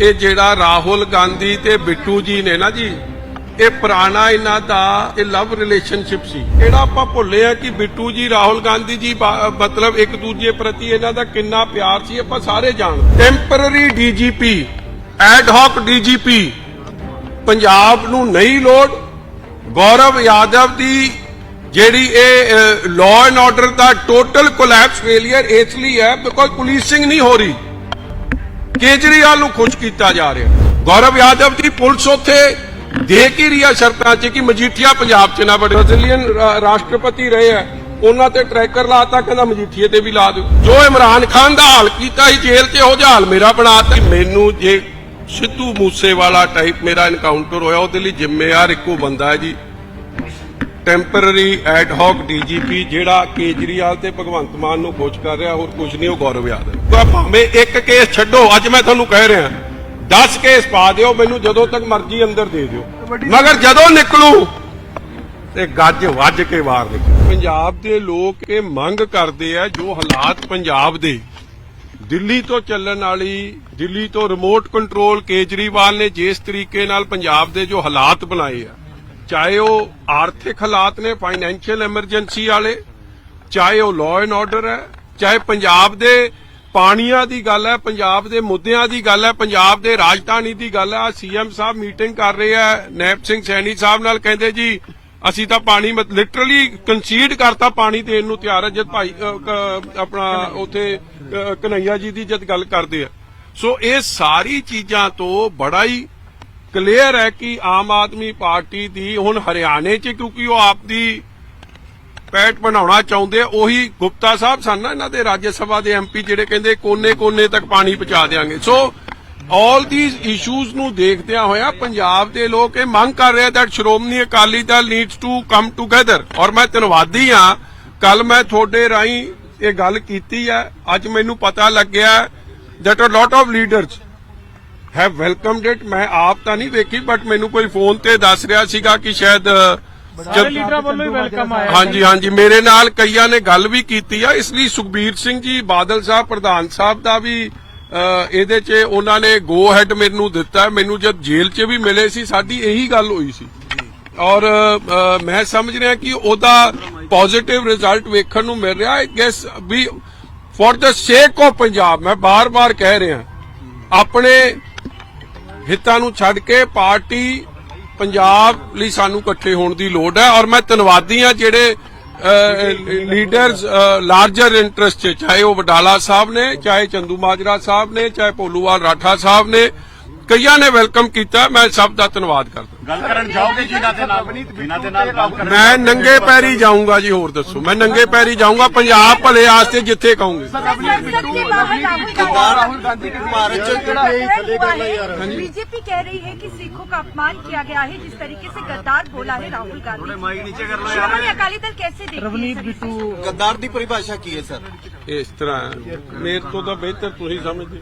ਇਹ ਜਿਹੜਾ ਰਾਹੁਲ ਗਾਂਧੀ ਤੇ ਬਿੱਟੂ ਜੀ ਨੇ ਨਾ ਜੀ, ਇਹ ਪੁਰਾਣਾ ਇਹਨਾਂ ਦਾ, ਇਹ ਲਵ ਰਿਲੇਸ਼ਨਸ਼ਿਪ ਸੀ। ਕਿਹੜਾ ਆਪਾਂ ਭੁੱਲੇ ਆ ਕਿ ਬਿੱਟੂ ਜੀ, ਰਾਹੁਲ ਗਾਂਧੀ ਜੀ ਮਤਲਬ ਇੱਕ ਦੂਜੇ ਪ੍ਰਤੀ ਇਹਨਾਂ ਦਾ ਕਿੰਨਾ ਪਿਆਰ ਸੀ, ਆਪਾਂ ਸਾਰੇ ਜਾਣਦੇ। Temporary DGP ad hoc DGP Punjab ਨੂੰ ਨਹੀਂ ਲੋੜ। ਗੌਰਵ ਯਾਦਵ ਦੀ ਜਿਹੜੀ ਇਹ ਲਾਅ ਐਂਡ ਆਰਡਰ ਦਾ ਟੋਟਲ ਕੋਲੈਪਸ ਫੇਲਿਅਰ ਇਸ ਲਈ ਹੈ ਬਿਕੋਜ਼ ਪੁਲਿਸਿੰਗ ਨਹੀਂ ਹੋ ਰਹੀ। ਕੇਜਰੀਵਾਲ ਨੂੰ ਖੁਸ਼ ਕੀਤਾ ਜਾ ਰਿਹਾ। ਗੌਰਵ ਯਾਦਵ ਦੀ ਪੁਲਿਸ ਉੱਥੇ ਦੇ ਕੀ ਰਹੀ ਆ ਸ਼ਰਤਾਂ 'ਚ ਕਿ ਮਜੀਠੀਆ ਪੰਜਾਬ 'ਚ ਨਾ ਬੜੇ ਬ੍ਰਾਜ਼ੀਲੀਅਨ ਰਾਸ਼ਟਰਪਤੀ ਰਹੇ ਆ। ਉਹਨਾਂ ਤੇ ਟਰੈਕਰ ਲਾਤਾ, ਕਹਿੰਦਾ ਮਜੀਠੀਏ ਤੇ ਵੀ ਲਾ ਦਿਓ। ਜੋ ਇਮਰਾਨ ਖਾਨ ਦਾ ਹਾਲ ਕੀਤਾ ਸੀ, ਜੇਲ੍ਹ 'ਚ ਉਹ ਜਿਹਾ ਹਾਲ ਮੇਰਾ ਬਣਾਤਾ। ਮੈਨੂੰ ਜੇ ਸਿੱਧੂ ਮੂਸੇਵਾਲਾ ਟਾਈਪ ਮੇਰਾ ਐਨਕਾਊਂਟਰ ਹੋਇਆ, ਉਹਦੇ ਲਈ ਜ਼ਿੰਮੇਵਾਰ ਇੱਕੋ ਬੰਦਾ ਹੈ ਜੀ। ਟੈਂਪਰਰੀ ਐਡ ਹਾਕ ਡੀਜੀਪੀ ਜਿਹੜਾ ਕੇਜਰੀਵਾਲ ਤੇ ਭਗਵੰਤ ਮਾਨ ਨੂੰ ਖੁਸ਼ ਕਰ ਰਿਹਾ, ਹੋਰ ਕੁਝ ਨਹੀਂ, ਉਹ ਗੌਰਵ ਯਾਦਵ। ਤਾਂ ਭਾਵੇਂ ਇੱਕ ਕੇਸ ਛੱਡੋ ਅੱਜ ਮੈਂ ਤੁਹਾਨੂੰ ਕਹਿ ਰਿਹਾ। 10 ਕੇਸ ਪਾ ਦਿਓ ਮੈਨੂੰ ਜਦੋਂ ਤੱਕ ਮਰਜ਼ੀ ਅੰਦਰ ਦੇ ਦਿਓ। ਮਗਰ ਜਦੋਂ ਨਿਕਲੂ ਤੇ ਗੱਜ ਵੱਜ ਕੇ ਬਾਹਰ ਨਿਕਲੂ। ਪੰਜਾਬ ਦੇ ਲੋਕ ਇਹ ਮੰਗ ਕਰਦੇ ਆ ਜੋ ਹਾਲਾਤ ਪੰਜਾਬ ਦੇ। ਦਿੱਲੀ ਤੋਂ ਚੱਲਣ ਵਾਲੀ ਦਿੱਲੀ ਤੋਂ ਰਿਮੋਟ ਕੰਟਰੋਲ ਕੇਜਰੀਵਾਲ ਨੇ ਜਿਸ ਤਰੀਕੇ ਨਾਲ ਪੰਜਾਬ ਦੇ ਜੋ ਹਾਲਾਤ ਬਣਾਏ ਆ ਚਾਹੇ ਉਹ ਆਰਥਿਕ ਹਾਲਾਤ ਨੇ ਫਾਈਨੈਂਸ਼ੀਅਲ ਐਮਰਜੈਂਸੀ ਵਾਲੇ ਚਾਹੇ ਉਹ ਲਾਅ ਐਂਡ ਆਰਡਰ ਹੈ ਚਾਹੇ ਪੰਜਾਬ ਦੇ ਪਾਣੀਆਂ ਦੀ ਗੱਲ ਹੈ, ਪੰਜਾਬ ਦੇ ਮੁੱਦਿਆਂ ਦੀ ਗੱਲ ਹੈ, ਪੰਜਾਬ ਦੇ ਰਾਜਧਾਨੀ ਦੀ ਗੱਲ ਹੈ। ਸੀਐਮ ਸਾਹਿਬ ਮੀਟਿੰਗ ਕਰ ਰਹੇ ਆ ਨੈਪ ਸਿੰਘ ਸੈਣੀ ਸਾਹਿਬ ਨਾਲ ਕਹਿੰਦੇ ਜੀ, ਅਸੀਂ ਤਾਂ ਪਾਣੀ ਲਿਟਰਲੀ ਕੰਸੀਡ ਕਰਤਾ ਪਾਣੀ ਦੇਣ ਨੂੰ ਤਿਆਰ ਹੈ, ਜਦ ਭਾਈ ਆਪਣਾ ਉਥੇ ਕਨਈਆ ਜੀ ਦੀ ਜਦ ਗੱਲ ਕਰਦੇ ਆ। ਸੋ ਇਹ ਸਾਰੀ ਚੀਜ਼ਾਂ ਤੋਂ ਬੜਾ ਹੀ ਕਲੀਅਰ ਹੈ ਕਿ ਆਮ ਆਦਮੀ ਪਾਰਟੀ ਦੀ ਹੁਣ ਹਰਿਆਣੇ 'ਚ, ਕਿਉਂਕਿ ਉਹ ਆਪ ਦੀ ਪੈਟ ਬਣਾਉਣਾ ਚਾਹੁੰਦੇ ਉਹੀ ਗੁਪਤਾ ਸਾਹਿਬ ਸਨ ਇਹਨਾਂ ਦੇ, ਰਾਜ ਸਭਾ ਦੇ ਐਮਪੀ ਜਿਹੜੇ ਕਹਿੰਦੇ ਕੋਨੇ-ਕੋਨੇ ਤੱਕ ਪਾਣੀ ਪਹੁੰਚਾ ਦੇਾਂਗੇ ਸੋ ਆਲ ਥੀਸ ਇਸ਼ੂਜ਼ ਨੂੰ ਦੇਖਦਿਆਂ ਹੋਇਆ ਪੰਜਾਬ ਦੇ ਲੋਕ ਇਹ ਮੰਗ ਕਰ ਰਹੇ that Shiromani Akali Dal needs to come together ਔਰ ਮੈਂ ਧੰਨਵਾਦੀ ਆ ਕੱਲ ਮੈਂ ਤੁਹਾਡੇ ਰਾਹੀਂ ਇਹ ਗੱਲ ਕੀਤੀ ਹੈ ਅੱਜ ਮੈਨੂੰ ਪਤਾ ਲੱਗਿਆ that a lot of leaders have welcomed it ਮੈਂ ਆਪ ਤਾਂ ਨਹੀਂ ਵੇਖੀ ਬਟ ਮੈਨੂੰ ਕੋਈ ਫੋਨ ਤੇ ਦੱਸ ਰਿਹਾ ਸੀਗਾ ਕਿ ਸ਼ਾਇਦ ਸਾਰੇ ਲੀਡਰਾਂ ਵੱਲੋਂ ਹੀ ਵੈਲਕਮ ਆਇਆ ਹਾਂਜੀ ਹਾਂਜੀ ਮੇਰੇ ਨਾਲ ਕਈਆਂ ਨੇ ਗੱਲ ਵੀ ਕੀਤੀ ਆ। ਇਸ ਲਈ ਸੁਖਬੀਰ ਸਿੰਘ ਜੀ ਬਾਦਲ ਸਾਹਿਬ ਪ੍ਰਧਾਨ ਸਾਹਿਬ ਦਾ ਵੀ ਇਹਦੇ 'ਚ ਉਹਨਾਂ ਨੇ ਗੋ ਹੈਡ ਮੈਨੂੰ ਦਿੱਤਾ। ਮੈਨੂੰ ਜਦ ਜੇਲ੍ਹ 'ਚ ਵੀ ਮਿਲੇ ਸੀ ਸਾਡੀ ਇਹੀ ਗੱਲ ਹੋਈ ਸੀ। ਔਰ ਮੈਂ ਸਮਝ ਰਿਹਾ ਕਿ ਉਹਦਾ ਪੋਜ਼ਿਟਿਵ ਰਿਜ਼ਲਟ ਵੇਖਣ ਨੂੰ ਮਿਲ ਰਿਹਾ। I guess we for the sake of Punjab ਮੈਂ ਬਾਰ-ਬਾਰ ਕਹਿ ਰਿਹਾ। ਆਪਣੇ ਹਿੱਤਾਂ ਨੂੰ ਛੱਡ ਕੇ ਪਾਰਟੀ ਪੰਜਾਬ ਲਈ ਸਾਨੂੰ ਇਕੱਠੇ ਹੋਣ ਦੀ ਲੋੜ ਹੈ ਔਰ ਮੈਂ ਧੰਨਵਾਦੀ ਹਾਂ ਜਿਹੜੇ ਲੀਡਰਸ ਲਾਰਜਰ ਇੰਟਰਸਟ ਚ, ਚਾਹੇ ਉਹ ਵਡਾਲਾ ਸਾਹਿਬ ਨੇ, ਚਾਹੇ ਚੰਦੂ ਮਾਜਰਾ ਸਾਹਿਬ ਨੇ, ਚਾਹੇ ਭੋਲੂਵਾਲ ਰਾਠਾ ਸਾਹਿਬ ਨੇ ਕਈਆਂ ਨੇ ਵੈਲਕਮ ਕੀਤਾ ਮੈਂ ਸਭ ਦਾ ਧੰਨਵਾਦ ਕਰਦਾ ਗੱਲ ਕਰਨ ਜਾਓਗੇ ਜਿਨ੍ਹਾਂ ਦੇ ਨਾਲ ਜਿਨ੍ਹਾਂ ਦੇ ਨਾਲ ਗੱਲ ਕਰਨ ਮੈਂ ਨੰਗੇ ਪੈਰੀ ਜਾਊਂਗਾ ਜੀ ਹੋਰ ਦੱਸੋ ਮੈਂ ਨੰਗੇ ਪੈਰੀ ਜਾਊਂਗਾ ਪੰਜਾਬ ਭਲੇ ਆਸਤੇ ਜਿੱਥੇ ਕਹੋਗੇ राहुल गांधी के भारत हाँ बीजेपी कह रही है कि सिखों का अपमान किया गया है जिस तरीके से गद्दार बोला है राहुल गांधी श्रोमणी अकाली दल कैसे देखती है ਰਵਨੀਤ सर इसे? ਬਿੱਟੂ गद्दार ਦੀ ਪਰਿਭਾਸ਼ਾ ਕੀ ਹੈ ਸਰ ਇਸ ਤਰ੍ਹਾਂ ਮੇਰੇ ਤੋਂ ਤਾਂ ਬਿਹਤਰ ਤੁਸੀਂ ਸਮਝਦੇ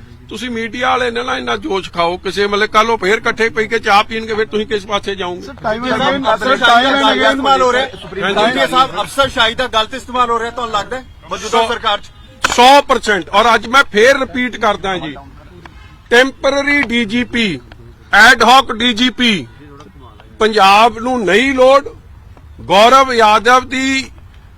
ਤੁਸੀਂ ਮੀਡੀਆ ਵਾਲੇ ਨੇ ਨਾ ਇਹਨਾਂ ਜੋਸ਼ ਖਾਓ ਕਿਸੇ ਮਤਲਬ ਕੱਲ ਉਹ ਫੇਰ ਇਕੱਠੇ ਪਈ ਕੇ ਚਾਹ ਪੀਣਗੇ ਫਿਰ ਤੁਸੀਂ ਕਿਸ ਪਾਸੇ ਜਾਓਗੇ? ਇਸਤੇਮਾਲ ਹੋ ਰਿਹਾ। ਹਾਂਜੀ। ਹੈ ਸਾਹਿਬ ਅਫਸਰ ਸ਼ਾਹੀ ਦਾ ਗਲਤ ਇਸਤੇਮਾਲ ਹੋ ਰਿਹਾ ਤੁਹਾਨੂੰ ਲੱਗਦਾ ਹੈ? ਮੌਜੂਦਾ ਸੋ- ਸਰਕਾਰ ਚ। 100% ਔਰ ਅੱਜ ਮੈਂ ਫੇਰ ਰਿਪੀਟ ਕਰਦਾ ਜੀ। Temporary DGP ad hoc DGP Punjab ਨੂੰ ਨਹੀਂ ਲੋੜ। ਗੌਰਵ ਯਾਦਵ ਦੀ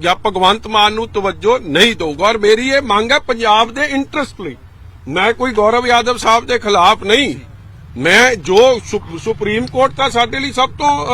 ਜਾਂ ਭਗਵੰਤ ਮਾਨ ਨੂੰ ਤਵੱਜੋ ਨਹੀਂ ਦਊਗਾ। ਔਰ ਮੇਰੀ ਇਹ ਮੰਗ ਹੈ ਪੰਜਾਬ ਦੇ ਇੰਟਰਸਟ ਲਈ। ਮੈਂ ਕੋਈ ਗੌਰਵ ਯਾਦਵ ਸਾਹਿਬ ਦੇ ਖਿਲਾਫ ਨਹੀਂ। ਮੈਂ ਜੋ ਸੁਪਰੀਮ ਕੋਰਟ ਤਾਂ ਸਾਡੇ ਲਈ ਸਭ ਤੋਂ